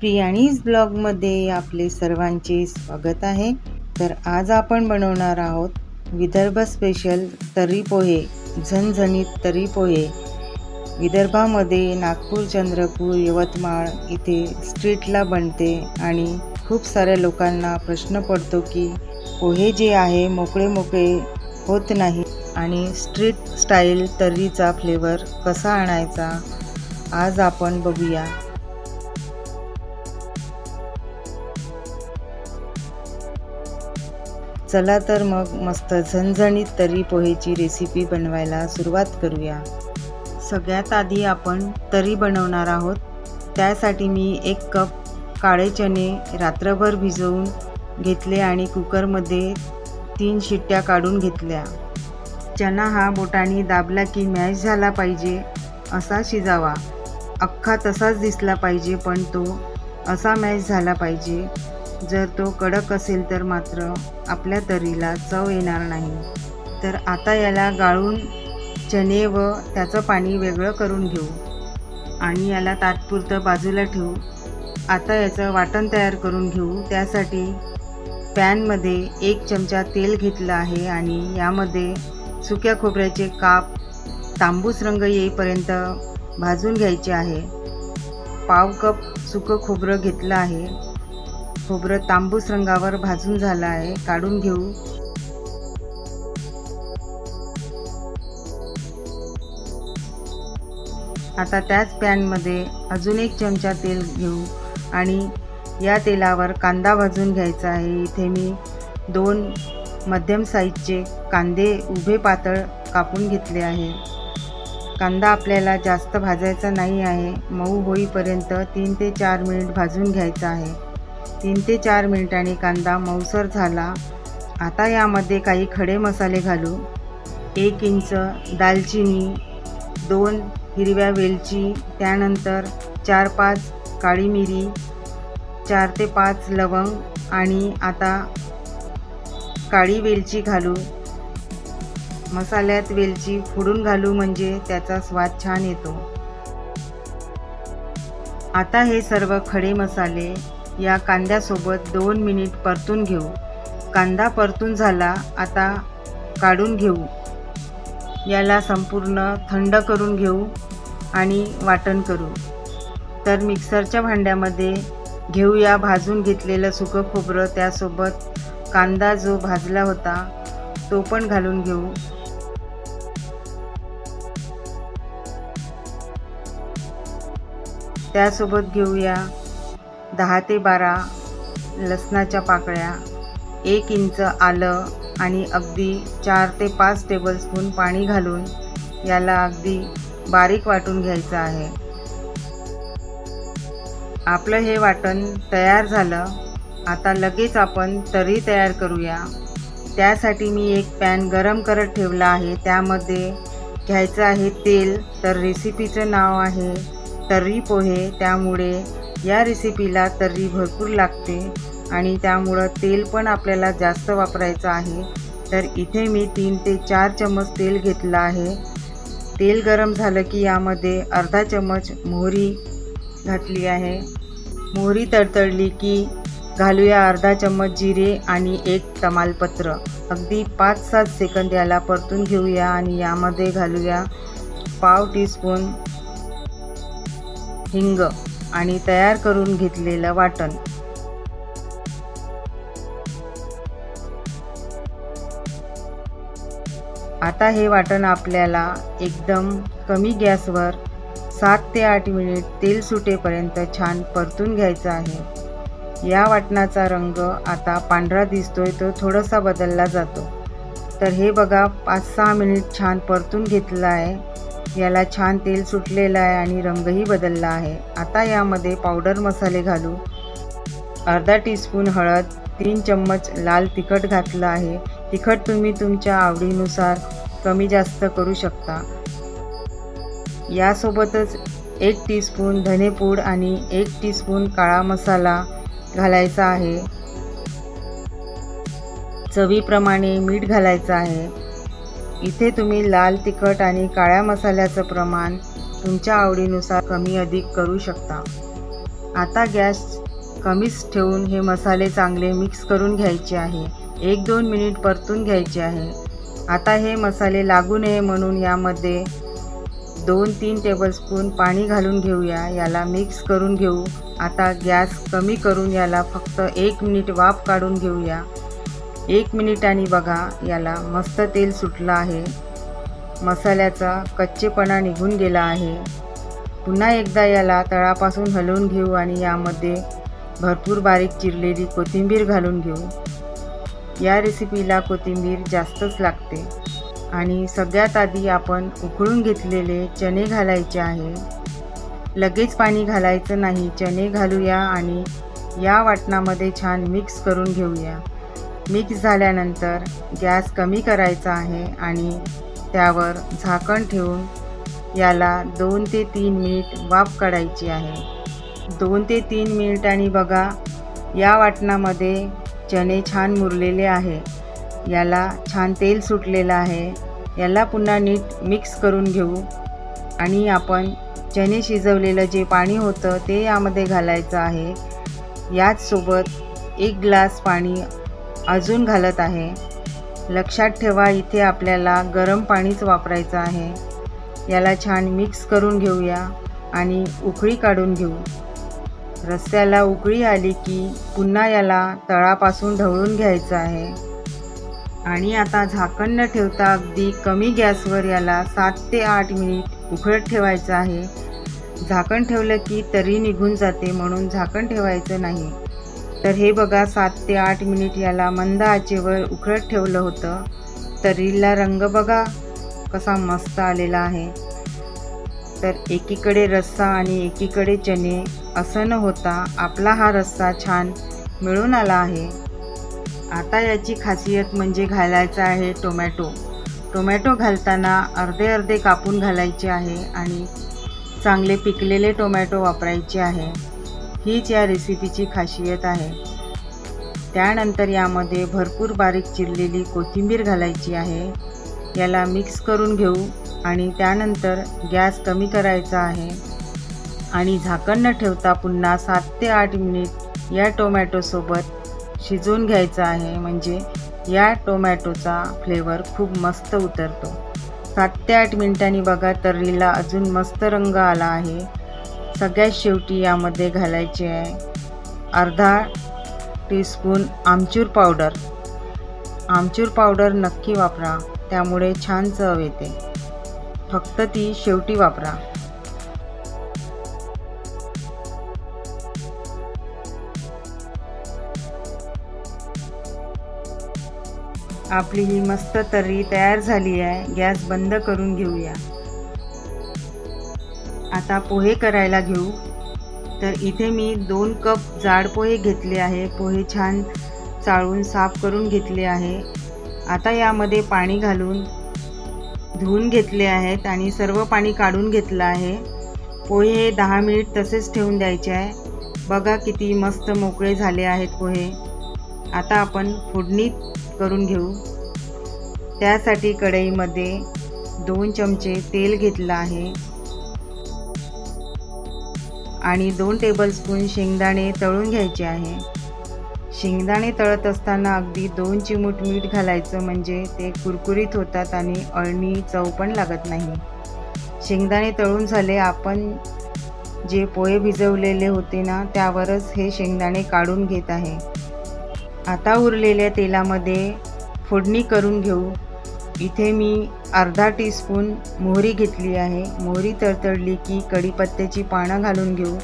प्रियाणीज ब्लॉगमध्ये आपले सर्वांचे स्वागत आहे. तर आज आपण बनवणार आहोत विदर्भ स्पेशल तर्री पोहे झणझणीत तर्री पोहे. विदर्भामध्ये नागपूर चंद्रपूर यवतमाळ इथे स्ट्रीटला बनते आणि खूप साऱ्या लोकांना प्रश्न पडतो की पोहे जे आहे मोकळे मोकळे होत नाही आणि स्ट्रीट स्टाईल तर्रीचा फ्लेवर कसा आणायचा? आज आपण बघूया. चला तर मग मस्त झणझणीत तर्री पोहेची रेसिपी बनवायला सुरुवात करूया. सगळ्यात आधी आपण तर्री बनवणार आहोत. त्यासाठी मी एक कप काळे चणे रात्रभर भिजवून घेतले आणि कुकरमध्ये तीन शिट्ट्या काढून घेतल्या. चणा हा बोटाने दाबला की मॅश झाला पाहिजे असा शिजावा. अख्खा तसाच दिसला पाहिजे पण तो असा मॅश झाला पाहिजे. जर तो कडक असेल तर मात्र आपल्या तरीला चव येणार नाही. तर आता याला गाळून चणे व त्याचं पाणी वेगळं करून घेऊ. आणि याला तात्पुरतं बाजूला ठेवू. आता याचं वाटण तयार करून घेऊ. त्यासाठी पॅनमध्ये एक चमचा तेल घेतलं आहे आणि यामध्ये सुक्या खोबऱ्याचे काप तांबूस रंग येईपर्यंत भाजून घ्यायचे आहे. पाव कप सुकं खोबरं घेतलं आहे. खोबरं तांबूस रंगावर भाजून झालं आहे. काढून घेऊ. आता त्याच पॅनमध्ये अजून एक चमचा तेल घेऊ आणि या तेलावर कांदा भाजून घ्यायचा आहे. इथे मी दोन मध्यम साईजचे कांदे उभे पातळ कापून घेतले आहे. कांदा आपल्याला जास्त भाजायचा नाही आहे. मऊ होईपर्यंत तीन ते चार मिनिट भाजून घ्यायचा आहे. तीन ते चार मिनिटांनी कांदा मऊसर झाला. आता यामध्ये काही खडे मसाले घालू. एक इंच दालचिनी दोन हिरव्या वेलची त्यानंतर चार पाच काळी मिरी चार ते पाच लवंग आणि आता काळी वेलची घालू. मसाल्यात वेलची फोडून घालू म्हणजे त्याचा स्वाद छान येतो. आता हे सर्व खडे मसाले या कांद्यासोबत दोन मिनिट परतून घेऊ. कांदा परतून झाला आता काढून घेऊ. याला संपूर्ण थंड करून घेऊ आणि वाटण करू. तर मिक्सरच्या भांड्यामध्ये घेऊया भाजून घेतलेलं सुकं खोबरं त्यासोबत कांदा जो भाजला होता तो पण घालून घेऊ. त्यासोबत घेऊया दहा ते बारा लसणाच्या पाकळ्या एक इंच आलं आणि अगदी चार ते पाच टेबलस्पून पाणी घालून याला अगदी बारीक वाटून घ्यायचं आहे. आपलं हे वाटण तयार झालं. आता लगेच आपण तर्री तयार करूया. त्यासाठी मी एक पॅन गरम करत ठेवला आहे. त्यामध्ये घ्यायचं आहे तेल तर रेसिपीचं नाव आहे तर्री पोहे. त्यामुळे या रेसिपीला तर्री भरपूर लागते आणि त्यामुळं तेल पण आपल्याला जास्त वापरायचं आहे. तर इथे मी तीन ते चार चम्मच तेल घेतलं आहे. तेल गरम झालं की यामध्ये अर्धा चम्मच मोहरी घातली आहे. मोहरी तडतडली की घालूया अर्धा चम्मच जिरे आणि एक तमालपत्र. अगदी पाच सात सेकंद याला परतून घेऊया आणि यामध्ये घालूया पाव टीस्पून हिंग. आणि तयार करून घेतलेलं वाटण. आता हे वाटण आपल्याला एकदम कमी गॅसवर सात ते आठ मिनिट तेल सुटेपर्यंत छान परतून घ्यायचं आहे. या वाटणाचा रंग आता पांढरा दिसतोय तो थोडासा बदलला जातो. तर हे बघा पाच सहा मिनिट छान परतून घेतलं आहे. याला छान तेल सुटलेलं आहे आणि रंगही बदलला आहे. आता यामध्ये पावडर मसाले घालू. अर्धा टीस्पून हळद तीन चम्मच लाल तिखट घातलं आहे. तिखट तुम्ही तुमच्या आवडीनुसार कमी जास्त करू शकता. यासोबतच एक टीस्पून धनेपूड आणि एक टीस्पून काळा मसाला घालायचा आहे. चवीप्रमाणे मीठ घालायचं आहे. इथे तुम्ही लाल तिखट आणि काळ्या मसाल्याचं प्रमाण तुमच्या आवडीनुसार कमी अधिक करू शकता. आता गॅस कमीच ठेवून हे मसाले चांगले मिक्स करून घ्यायचे आहे. एक दोन मिनिट परतून घ्यायचे आहे. आता हे मसाले लागू नये म्हणून यामध्ये दोन तीन टेबलस्पून पाणी घालून घेऊया. याला मिक्स करून घेऊ. आता गॅस कमी करून याला फक्त एक मिनिट वाफ काढून घेऊया. एक मिनिटाने बघा याला मस्त तेल सुटलं आहे. मसाल्याचा कच्चेपणा निघून गेला आहे. पुन्हा एकदा याला तळापासून हलवून घेऊ आणि यामध्ये भरपूर बारीक चिरलेली कोथिंबीर घालून घेऊ. या रेसिपीला कोथिंबीर जास्तच लागते. आणि सगळ्यात आधी आपण उकळून घेतलेले चणे घालायचे आहे. लगेच पाणी घालायचं नाही चणे घालूया आणि या वाटणामध्ये छान मिक्स करून घेऊया. मिक्स झाल्यानंतर गॅस कमी करायचा आहे आणि त्यावर झाकण ठेवून याला दोन ते तीन मिनिट वाफ काढायची आहे. दोन ते तीन मिनिटांनी बघा या वाटणामध्ये चणे छान मुरलेले आहे. याला छान तेल सुटलेलं आहे. याला पुन्हा नीट मिक्स करून घेऊ. आणि आपण चणे शिजवलेलं जे पाणी होतं ते यामध्ये घालायचं आहे. याचसोबत एक ग्लास पाणी अजून घालत आहे. लक्षात ठेवा इथे आपल्याला गरम पाणीच वापरायचं आहे. याला छान मिक्स करून घेऊया आणि उकळी काढून घेऊ. रस्त्याला उकळी आली की पुन्हा याला तळापासून ढवळून घ्यायचं आहे. आणि आता झाकण न ठेवता अगदी कमी गॅसवर याला सात ते आठ मिनिट उकळत ठेवायचं आहे. झाकण ठेवलं की तरी निघून जाते म्हणून झाकण ठेवायचं नाही. तर हे बघा सात ते आठ मिनिट याला मंद आचेवर उकळत ठेवलं होतं. तरीला रंग बघा कसा मस्त आलेला आहे. तर एकीकडे रस्सा आणि एकीकडे चणे असं न होता आपला हा रस्सा छान मिळून आला आहे. आता याची खासियत म्हणजे घालायचा आहे टोमॅटो. टोमॅटो घालताना अर्धे अर्धे कापून घालायचे आहे आणि चांगले पिकलेले टोमॅटो वापरायचे आहे. हीच या रेसिपीची खासियत आहे त्यानंतर यामध्ये भरपूर बारीक चिरलेली कोथिंबीर घालायची आहे. याला मिक्स करून घेऊ आणि त्यानंतर गॅस कमी करायचा आहे. आणि झाकण न ठेवता पुन्हा सात ते आठ मिनिट या टोमॅटोसोबत शिजवून घ्यायचं आहे. म्हणजे या टोमॅटोचा फ्लेवर खूप मस्त उतरतो. सात ते आठ मिनिटांनी बघा तर्रीला अजून मस्त रंग आला आहे. सगळ्यात शेवटी यामध्ये घालायचे आहे अर्धा teaspoon amchur powder amchur powder नक्की वापरा त्यामुळे छान चव येते. फक्त ती शेवटी वापरा. आपली ही मस्त तर्री तयार झाली आहे गॅस बंद करून घेऊया. आता पोहे करायला घेऊ. तर इथे मी दोन कप जाड पोहे घेतले आहे. पोहे छान चाळून साफ करून घेतले आहे. आता यामध्ये पाणी घालून धुवून घेतले आहेत आणि सर्व पाणी काढून घेतलं आहे. पोहे हे दहा मिनिट तसेच ठेवून द्यायचे आहे. बघा किती मस्त मोकळे झाले आहेत पोहे. आता आपण फोडणी करून घेऊ. त्यासाठी कढईमध्ये दोन चमचे तेल घेतलं आहे. आणि दोन टेबलस्पून शेंगदाणे तळून घ्यायचे आहे. शेंगदाणे तळत असताना अगदी दोन चिमूट मीठ घालायचं म्हणजे ते कुरकुरीत होतात आणि अळणी चव पण लागत नाही. शेंगदाणे तळून झाले आपण जे पोहे भिजवलेले होते ना त्यावरच हे शेंगदाणे काढून घेत आहे. आता उरलेल्या तेलामध्ये फोडणी करून घेऊ. इथे मी अर्धा टीस्पून मोहरी घेतली आहे. मोहरी तडतडली की कढीपत्त्याची पानं घालून घेऊ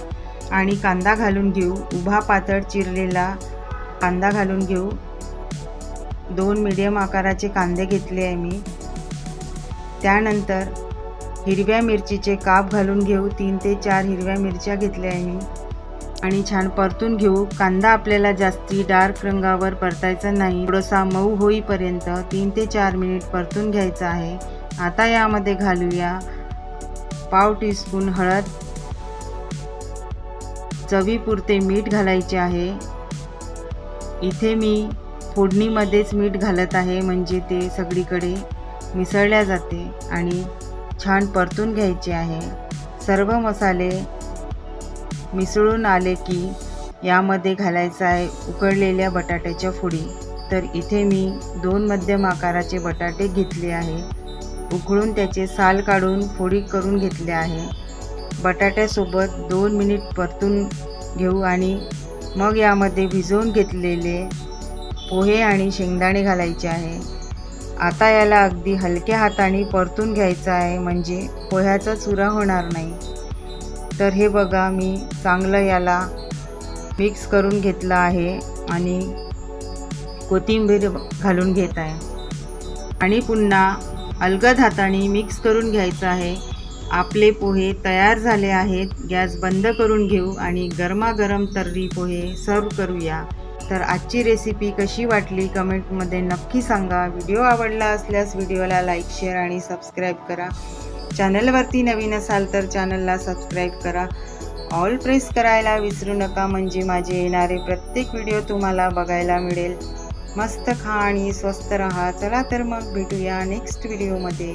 आणि कांदा घालून घेऊ. उभा पातळ चिरलेला कांदा घालून घेऊ. दोन मिडियम आकाराचे कांदे घेतले आहे मी. त्यानंतर हिरव्या मिरचीचे काप घालून घेऊ. तीन ते चार हिरव्या मिरच्या घेतल्या आहे मी. आणि छान परतून घेऊ. कांदा आपल्याला जास्ती डार्क रंगावर परतायचा नाही. थोडासा मऊ होईपर्यंत तीन ते चार मिनिट परतून घ्यायचा आहे. आता यामध्ये घालूया पाव टीस्पून हळद. चवीपुरते मीठ घालायचे आहे. इथे मी फोडणीमध्येच मीठ घालत आहे म्हणजे ते सगळीकडे मिसळल्या जाते आणि छान परतून घ्यायचे आहे. सर्व मसाले मिसळून आले की यामध्ये घालायचं आहे उकळलेल्या बटाट्याच्या फोडी. तर इथे मी दोन मध्यम आकाराचे बटाटे घेतले आहे. उकळून त्याचे साल काढून फोडी करून घेतले आहे. बटाट्यासोबत दोन मिनिट परतून घेऊ आणि मग यामध्ये भिजवून घेतलेले पोहे आणि शेंगदाणे घालायचे आहे. आता याला अगदी हलक्या हाताने परतून घ्यायचं आहे म्हणजे पोह्याचा चुरा होणार नाही. तर हे बघा मी चांगलं याला मिक्स करून घेतलं आहे आणि कोथिंबीर घालून घेत आहे. आणि पुन्हा अलगद हाताने मिक्स करून घ्यायचं आहे. आपले पोहे तयार झाले आहेत. गॅस बंद करून घेऊ आणि गरमागरम तर्री पोहे सर्व करूया. तर आजची रेसिपी कशी वाटली कमेंटमध्ये नक्की सांगा. व्हिडिओ आवडला असल्यास व्हिडिओला लाईक शेअर आणि सबस्क्राईब करा. चॅनलवरती नवीन असाल तर चॅनलला सबस्क्राईब करा. ऑल प्रेस करायला विसरू नका म्हणजे माझे येणारे प्रत्येक व्हिडिओ तुम्हाला बघायला मिळेल. मस्त खा आणि स्वस्त रहा. चला तर मग भेटूया नेक्स्ट व्हिडिओमध्ये